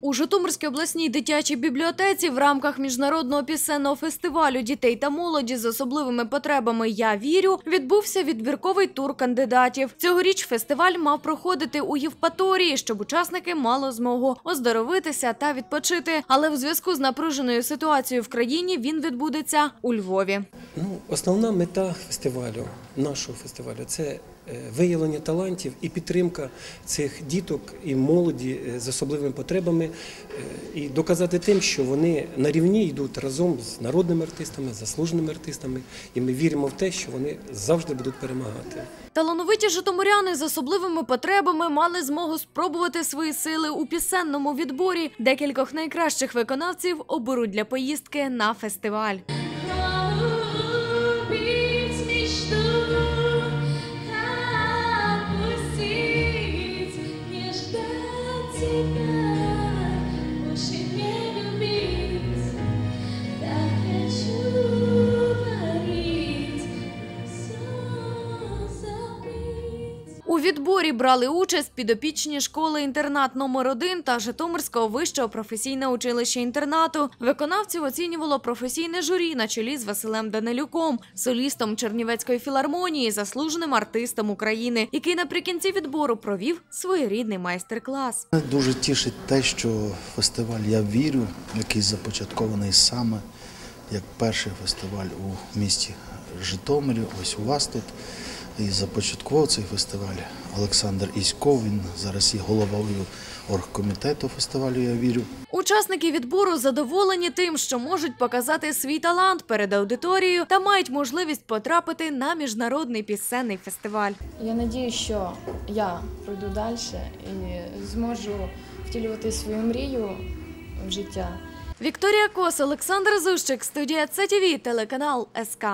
У Житомирській обласній дитячій бібліотеці в рамках міжнародного пісенного фестивалю дітей та молоді з особливими потребами Я вірю відбувся відбірковий тур кандидатів. Цьогоріч фестиваль мав проходити у Євпаторії, щоб учасники мали змогу оздоровитися та відпочити. Але в зв'язку з напруженою ситуацією в країні він відбудеться у Львові. Ну, основна мета фестивалю, нашого фестивалю, це е, виявлення талантів і підтримка цих діток і молоді е, з особливими потребами, е, і доказати тим, що вони на рівні йдуть разом з народними артистами, заслуженими артистами, і ми віримо в те, що вони завжди будуть перемагати. Талановиті житомиряни з особливими потребами мали змогу спробувати свої сили у пісенному відборі. Декількох найкращих виконавців оберуть для поїздки на фестиваль. У відборі брали участь підопічні школи-інтернат номер 1 та Житомирського вищого професійного училища інтернату. Виконавців оцінювало професійне журі на чолі з Василем Данилюком, солістом Чернівецької філармонії, заслуженим артистом України, який наприкінці відбору провів своєрідний майстер-клас. Дуже тішить те, що фестиваль Я вірю, який започаткований саме як перший фестиваль у місті Житомирі, ось у вас тут. І започаткував цей фестиваль Олександр Іськов. Він зараз є головою оргкомітету фестивалю Я вірю. Учасники відбору задоволені тим, що можуть показати свій талант перед аудиторією та мають можливість потрапити на міжнародний пісенний фестиваль. Я надію, що я пройду далі і зможу втілювати свою мрію в життя. Вікторія Кос, Олександр Зущик, студія ЦТВ, телеканал СК.